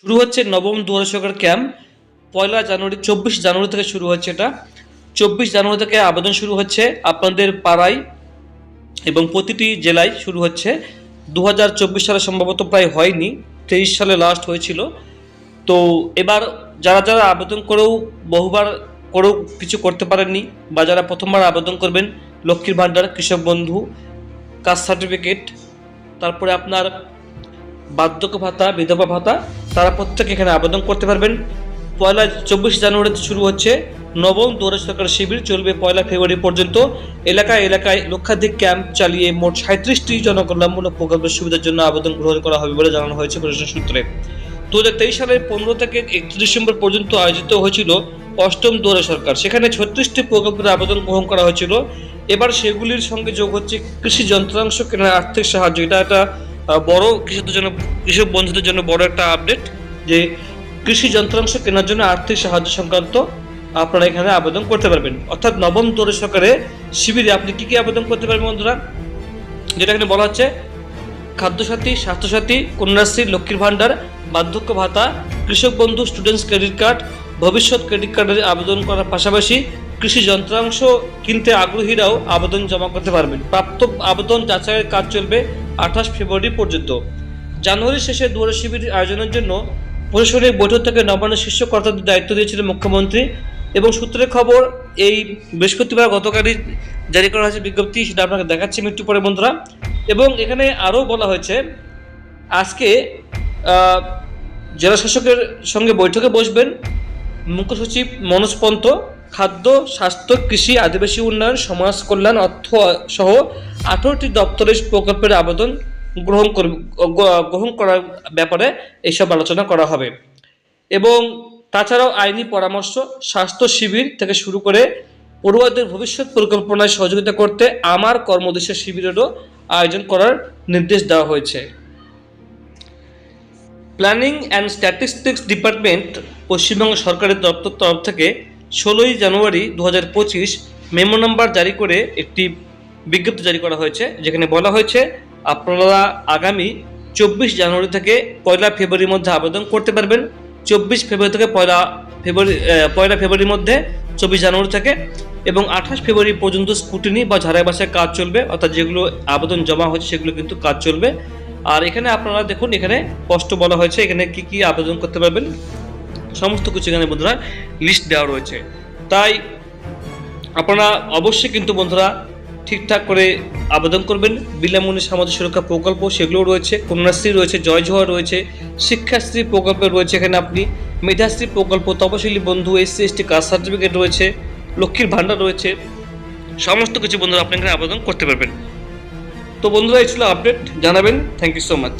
শুরু হচ্ছে নবম দুয়ারে ক্যাম্প। পয়লা জানুয়ারি, চব্বিশ জানুয়ারি থেকে শুরু হচ্ছে এটা। চব্বিশ জানুয়ারি থেকে আবেদন শুরু হচ্ছে আপনাদের পাড়ায় এবং প্রতিটি জেলায় শুরু হচ্ছে। দু হাজার চব্বিশ সালে সম্ভবত প্রায় হয়নি, তেইশ সালে লাস্ট হয়েছিল। তো এবার যারা যারা আবেদন করেও বহুবার করেও কিছু করতে পারেননি বা যারা প্রথমবার আবেদন করবেন, লক্ষ্মীর ভাণ্ডার, কৃষক বন্ধু, কাস্ট সার্টিফিকেট তারপরে আপনার বার্ধক্য ভাতা, বিধবা ভাতা, তারা প্রত্যেকে এখানে আবেদন করতে পারবেন। পয়লা চব্বিশ জানুয়ারিতে শুরু হচ্ছে। নবম দুয়ারে সরকার শিবির চলবে পয়লা ফেব্রুয়ারি পর্যন্ত। এলাকায় এলাকায় লক্ষাধিক ক্যাম্প চালিয়ে মোট সাঁত্রিশটি জনকল্যাণমূলক প্রকল্পের সুবিধার জন্য আবেদন গ্রহণ করা হবে বলে জানানো হয়েছে প্রশাসন সূত্রে। দু হাজার তেইশ সালের পনেরো থেকে একত্রিশ ডিসেম্বর পর্যন্ত আয়োজিত হয়েছিল অষ্টম দুয়ারে সরকার। সেখানে ছত্রিশটি প্রকল্পের আবেদন গ্রহণ করা হয়েছিল। এবার সেগুলির সঙ্গে যোগ হচ্ছে কৃষি যন্ত্রাংশ কেনার আর্থিক সাহায্য। এটা একটা বড় কৃষকদের জন্য, কৃষক বন্ধুদের জন্য বড় একটা আপডেট যে কৃষি যন্ত্রাংশ কেনার জন্য আর্থিক সাহায্য সংক্রান্ত আপনারা এখানে আবেদন করতে পারবেন। অর্থাৎ নবম দৌড়ে সরকারে শিবিরে আপনি কি কি আবেদন করতে পারবেন বন্ধুরা? যেটা এখানে বলা হচ্ছে খাদ্যসাথী, স্বাস্থ্যসাথী, কন্যাশ্রী, লক্ষ্মীর ভাণ্ডার, বার্ধক্য ভাতা, কৃষক বন্ধু স্টুডেন্টস ক্রেডিট কার্ড ভবিষ্যৎ ক্রেডিট কার্ডের আবেদন করার পাশাপাশি কৃষি যন্ত্রাংশ কিনতে আগ্রহীরাও আবেদন জমা করতে পারবেন। প্রাপ্ত আবেদন যাচাইয়ের কাজ চলবে আঠাশ ফেব্রুয়ারি পর্যন্ত। জানুয়ারি শেষে দুয়ারে শিবির আয়োজনের জন্য প্রশাসনিক বৈঠক থেকে নবান্ন শীর্ষ কর্তাদের দায়িত্ব দিয়েছিলেন মুখ্যমন্ত্রী এবং সূত্রের খবর, এই বৃহস্পতিবার গতকালই জারি করা হয়েছে বিজ্ঞপ্তি, সেটা আপনাকে দেখাচ্ছি একটু পরে বন্ধুরা। এবং এখানে আরও বলা হয়েছে, আজকে জেলা শাসকের সঙ্গে বৈঠকে বসবেন মুখ্য সচিব মনোজ পন্ত খাদ্য, স্বাস্থ্য, কৃষি, আদিবাসী উন্নয়ন, সমাজ কল্যাণ, অর্থ সহ আঠারোটি দপ্তরের প্রকল্পের আবেদন গ্রহণ করবে গ- গ্রহণ করার ব্যাপারে এইসব আলোচনা করা হবে। এবং তাছাড়াও আইনি পরামর্শ, স্বাস্থ্য শিবির থেকে শুরু করে পড়ুয়াদের ভবিষ্যৎ পরিকল্পনায় সহযোগিতা করতে আমার কর্মদেশের শিবিরেরও আয়োজন করার নির্দেশ দেওয়া হয়েছে। Planning and statistics department Paschimbanga সরকারের দপ্তর তরফ থেকে ষোলোই জানুয়ারি দু হাজার পঁচিশ মেমো নাম্বার জারি করে একটি বিজ্ঞপ্তি জারি করা হয়েছে, যেখানে বলা হয়েছে, আপনারা আগামী চব্বিশ জানুয়ারি থেকে পয়লা ফেব্রুয়ারির মধ্যে আবেদন করতে পারবেন। চব্বিশ ফেব্রুয়ারি থেকে পয়লা ফেব্রুয়ারি পয়লা ফেব্রুয়ারির মধ্যে চব্বিশ জানুয়ারি থেকে এবং আঠাশ ফেব্রুয়ারি পর্যন্ত স্কুটিনি বা ঝাড়াই বাসায় কাজ চলবে, অর্থাৎ যেগুলো আবেদন জমা হয়েছে সেগুলো কিন্তু কাজ চলবে। আর এখানে আপনারা দেখুন, এখানে স্পষ্ট বলা হয়েছে এখানে কি কি আবেদন করতে পারবেন। সমস্ত কিছু এখানে বন্ধুরা লিস্ট দেওয়া রয়েছে। তাই আপনারা অবশ্যই কিন্তু বন্ধুরা ঠিকঠাক করে আবেদন করবেন। বিনামূল্যে সামাজিক সুরক্ষা প্রকল্প সেগুলোও রয়েছে, কন্যাশ্রী রয়েছে জয় জোহার রয়েছে, শিক্ষাশ্রী প্রকল্প রয়েছে এখানে আপনি, মেধাশ্রী প্রকল্প, তপশিলি বন্ধু, এসসি, এসটি, কাস্ট সার্টিফিকেট রয়েছে, লক্ষ্মীর ভাণ্ডার রয়েছে, সমস্ত কিছু বন্ধুরা আপনি এখানে আবেদন করতে পারবেন। তো বন্ধুরা, এই ছিল আপডেট জানাবেন। Thank you so much